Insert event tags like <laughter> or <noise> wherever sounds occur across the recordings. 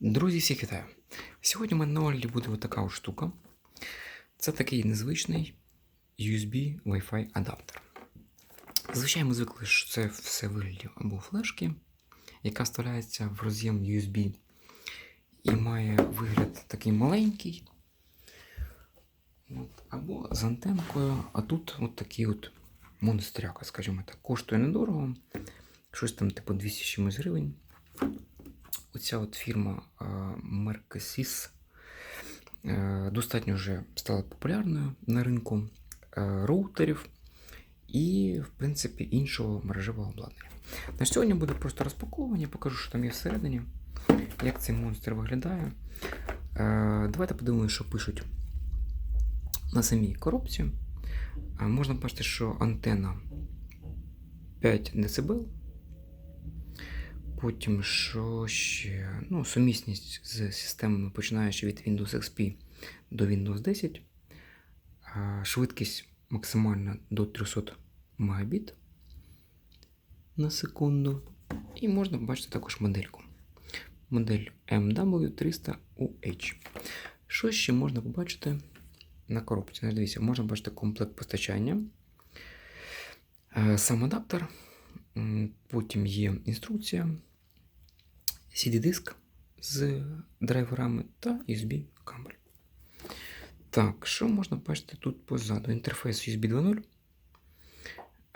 Друзі, всіх вітаю! Сьогодні у мене на огляді буде така штука. Це такий незвичний USB Wi-Fi адаптер. Зазвичай ми звикли, що це все вигляді або флешки, яка вставляється в роз'єм USB і має вигляд такий маленький. От, або з антенкою, а тут от такий от монстряка, скажімо так. Коштує недорого. Щось там типу 200 чимось гривень. Оця от фірма е, е, достатньо вже стала популярною на ринку е, роутерів і, в принципі, іншого мережевого обладнання. На сьогодні буде просто розпаковування, покажу, що там є всередині, як цей монстр виглядає. Е, Давайте подивимося, що пишуть на самій коробці. Можна бачити, що антенна 5 дБ. Потім, що ще? Ну, сумісність з системами, починаючи від Windows XP до Windows 10. Швидкість максимальна до 300 Мбіт на секунду. І можна побачити також модельку. Модель MW300UH. Що ще можна побачити на коробці? Дивіться, можна бачити комплект постачання. Е, Сам адаптер. Потім є інструкція, CD-диск з драйверами та USB кабель. Так, що можна бачити тут позаду? Інтерфейс USB 2.0,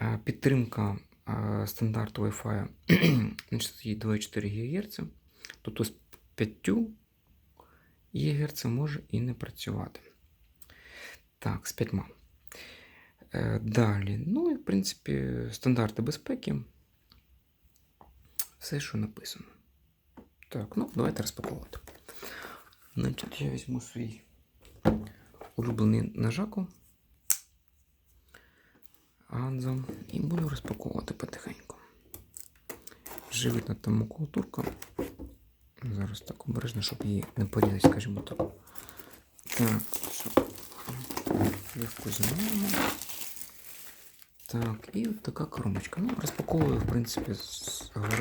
е, підтримка стандарту Wi-Fi на частоті 2,4 ГГц. Тобто з 5 ГГц може і не працювати. Так, з 5. Е, Далі, ну і в принципі, стандарти безпеки. Все, що написано. Так, ну, давайте розпаковувати. Значить, я візьму свій улюблений нажаку. Анзо. І буду розпаковувати потихеньку. Живітна там макулатурка. Зараз так обережно, щоб її не порізати, скажімо так. Так, все. Легко знімаємо. Так, і от така коробочка. Ну, розпаковую, в принципі, з гори.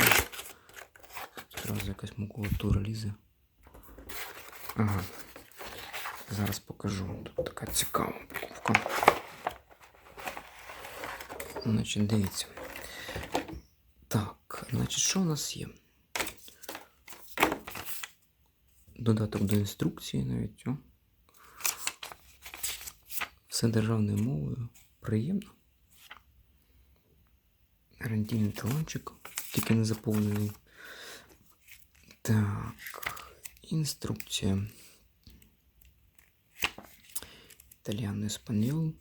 Зразу якась макулатура лізе. Ага. Зараз покажу. Тут така цікава упаковка. Значить, дивіться. Так, значить, що у нас є? Додаток до інструкції навіть. О. Все державною мовою. Приємно. Гарантійний талончик, тільки не заповнений. Так, інструкція. Італіано еспаньол.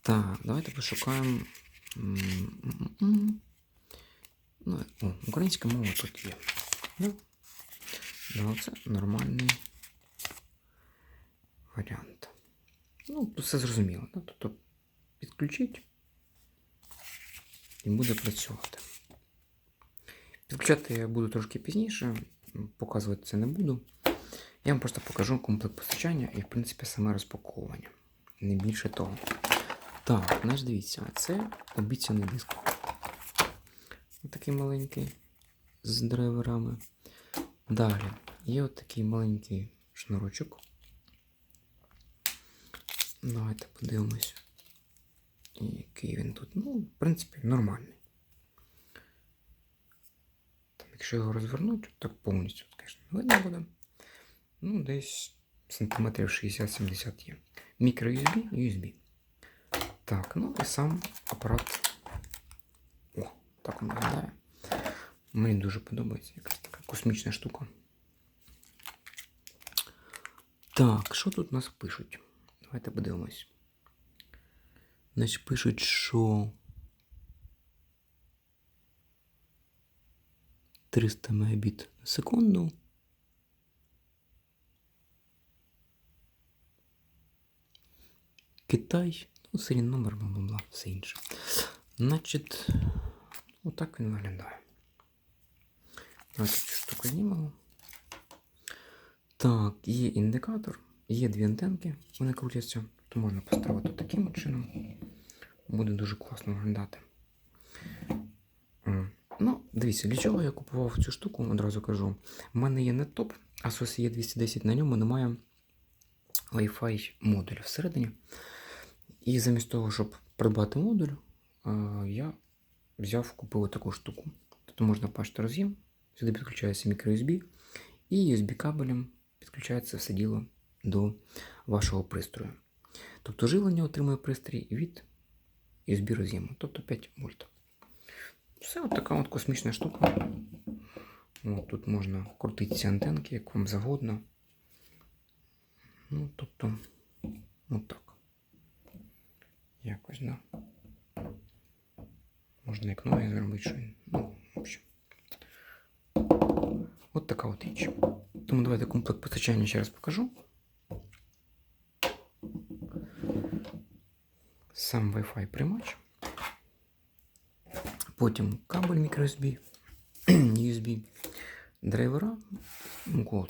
Так, давайте пошукаємо. м, м, м. Ну, о, українська мова тут є. Ну, да, це нормальний варіант. Ну, тут все зрозуміло. Да? Тобто підключіть і буде працювати. Підключати я буду трошки пізніше, Показувати це не буду. Я вам просто покажу комплект постачання і, в принципі, саме розпаковування. Не більше того. Так, значить дивіться, це обіцяний диск. Такий маленький з драйверами. Далі є отакий маленький шнурочок. Давайте подивимось. Який він тут. Ну, в принципі, нормальний. Якщо його розвернути, так повністю, звісно, не видно буде. Ну, десь сантиметрів 60-70 є. Мікро USB, USB. Так, ну і сам апарат. О, так він виглядає. Мені дуже подобається якась така космічна штука. Так, що тут нас пишуть? Давайте подивимось. Значить, пишуть, що 300 мегабіт на секунду. Китай, ну, серійний номер, бла, бла, все інше. Значить, отак він виглядає. Давайте цю штуку. Так, є індикатор, є дві антенки, вони крутяться, то можна поставити таким чином. Буде дуже класно виглядати. Ну, дивіться, для чого я купував цю штуку, одразу кажу. У мене є не топ, Asus є 210, на ньому немає Wi-Fi модуля всередині. І замість того, щоб придбати модуль, е, я взяв, купив таку штуку. Тут можна бачити роз'єм, сюди підключається microUSB, і USB кабелем підключається все діло до вашого пристрою. Тобто живлення отримує пристрій від USB роз'єму, тобто 5 вольт. Все от така от космічна штука. От, тут можна крутити ці антенки, як вам завгодно. Ну, тобто, от так. Якось, да. Можна як ноги зробити, що. Ну, в общем. От така от річ. Тому давайте комплект постачання ще раз покажу. Сам Wi-Fi приймач. Потім кабель microUSB, <clears throat> USB, драйвера, ну, кого.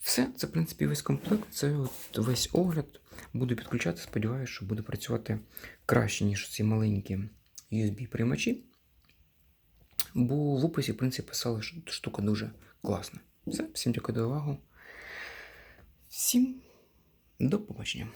Все, це, в принципі, весь комплект, це от весь огляд. Буду підключати, сподіваюся, що буде працювати краще, ніж ці маленькі USB-приймачі. Бо в описі, в принципі, писали, що штука дуже класна. Все, всім дякую за увагу. Всім до побачення.